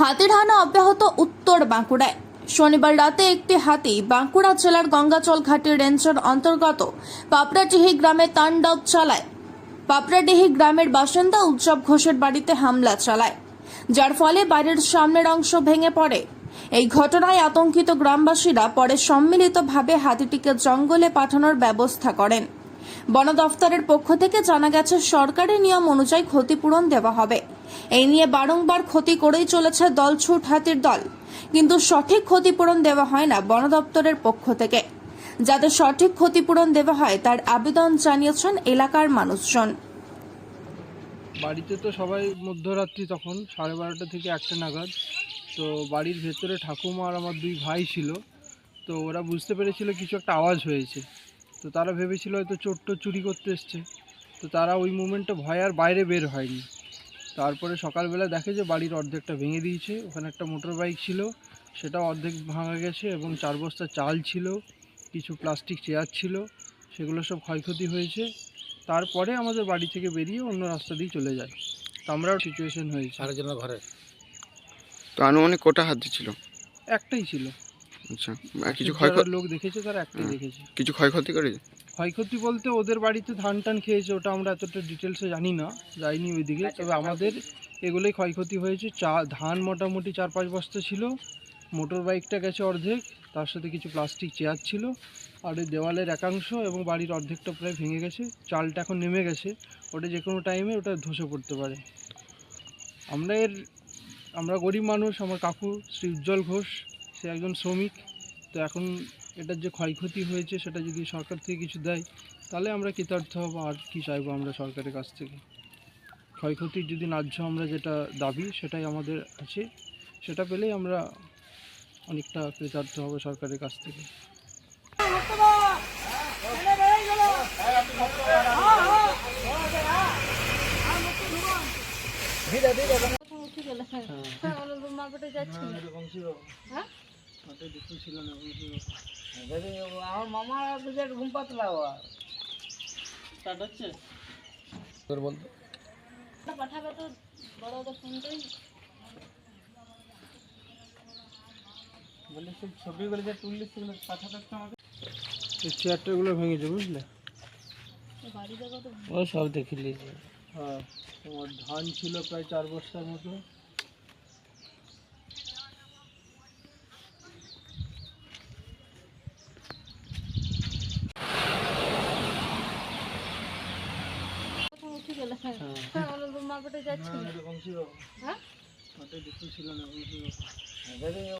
হাতির হানা অব্যাহত উত্তর বাঁকুড়ায়। শনিবার রাতে একটি হাতি বাঁকুড়া জেলার গঙ্গাচল ঘাটের রেঞ্জের অন্তর্গত পাপড়াটিহি গ্রামে তাণ্ডব চালায়। পাপড়াডিহি গ্রামের বাসিন্দা উৎসব ঘোষের বাড়িতে হামলা চালায়, যার ফলে বাড়ির সামনের অংশ ভেঙে পড়ে। এই ঘটনায় আতঙ্কিত গ্রামবাসীরা পরে সম্মিলিতভাবে হাতিটিকে জঙ্গলে পাঠানোর ব্যবস্থা করেন। বন দফতরের পক্ষ থেকে জানা গেছে, সরকারি নিয়ম অনুযায়ী ক্ষতিপূরণ দেওয়া হবে। এই নিয়ে বারংবার ক্ষতি করেই চলেছে দলছুট হাতির দল। কিন্তু সঠিক ক্ষতিপূরণ দেওয়া হয় না বন দপ্তরের পক্ষ থেকে। যাতে সঠিক ক্ষতিপূরণ দেওয়া হয়, তার আবেদন জানিয়েছেন এলাকার মানুষজন। বাড়িতে তো সবাই মধ্যরাত্রি তখন, সাড়ে বারোটা থেকে একটা নাগাদ। তো বাড়ির ভেতরে ঠাকুমা আর আমার দুই ভাই ছিল। তো ওরা বুঝতে পেরেছিল কিছু একটা আওয়াজ হয়েছে। তো তারা ভেবেছিল হয়তো চোর টোর চুরি করতে এসছে। তো তারা ওই মুমেন্টে ভয় আর বাইরে বের হয়নি। তারপরে সকালবেলা দেখে যে বাড়ির অর্ধেকটা ভেঙে দিয়েছে। ওখানে একটা মোটর বাইক ছিল সেটাও অর্ধেক ভাঙা গেছে এবং চার বস্তা চাল ছিল কিছু প্লাস্টিক চেয়ার ছিল সেগুলো সব ক্ষয়ক্ষতি হয়েছে। তারপরে আমাদের বাড়ি থেকে বেরিয়ে অন্য রাস্তা দিয়ে চলে যায়। তো আমরাও সিচুয়েশন হয়েছে। আরেকজনের ঘরে? তো আনুমানিক কোটা হাতি ছিল? একটাই ছিল। আচ্ছা কিছু ক্ষয় যারা লোক দেখেছে তারা একটাই দেখেছে। কিছু ক্ষয়ক্ষতি করেছে? ক্ষয়ক্ষতি বলতে ওদের বাড়িতে ধান টান খেয়েছে ওটা আমরা এতটা ডিটেলসে জানি না যাইনি ওইদিকে। তবে আমাদের এগুলোই ক্ষয়ক্ষতি হয়েছে। চা ধান মোটামুটি চার পাঁচ বস্তা ছিল মোটর বাইকটা গেছে অর্ধেক তার সাথে কিছু প্লাস্টিক চেয়ার ছিল আর ওই দেওয়ালের একাংশ এবং বাড়ির অর্ধেকটা প্রায় ভেঙে গেছে চালটা এখন নেমে গেছে ওটা যে কোনো টাইমে ওটা ধসে পড়তে পারে। আমরা এর আমরা গরিব মানুষ আমার কাকু শ্রী উজ্জ্বল ঘোষ সে একজন শ্রমিক তো এখন এটার যে ক্ষয়ক্ষতি হয়েছে সেটা যদি সরকার থেকে কিছু দেয় তাহলে আমরা কৃতার্থ হব আর কি চাইব আমরা সরকারের কাছ থেকে? ক্ষয়ক্ষতির যদি ন্যায্য আমরা যেটা দাবি সেটাই আমাদের আছে সেটা পেলেই আমরা অনেকটা কৃতার্থ হব সরকারের কাছ থেকে। আমার মামা ঘুম পাতলা তোর বলতো। বলে সব ছবিগুলো যে তুললি সেগুলো পাঠাতে আমাকে? এই চেয়ারটাগুলো ভেঙেছে বুঝলে? ও সব দেখিলি হ্যাঁ তোমার ধান ছিল প্রায় চার বস্তার মতো। হ্যাঁ। এরকম ছিল। ওটাই দেখতে ছিল না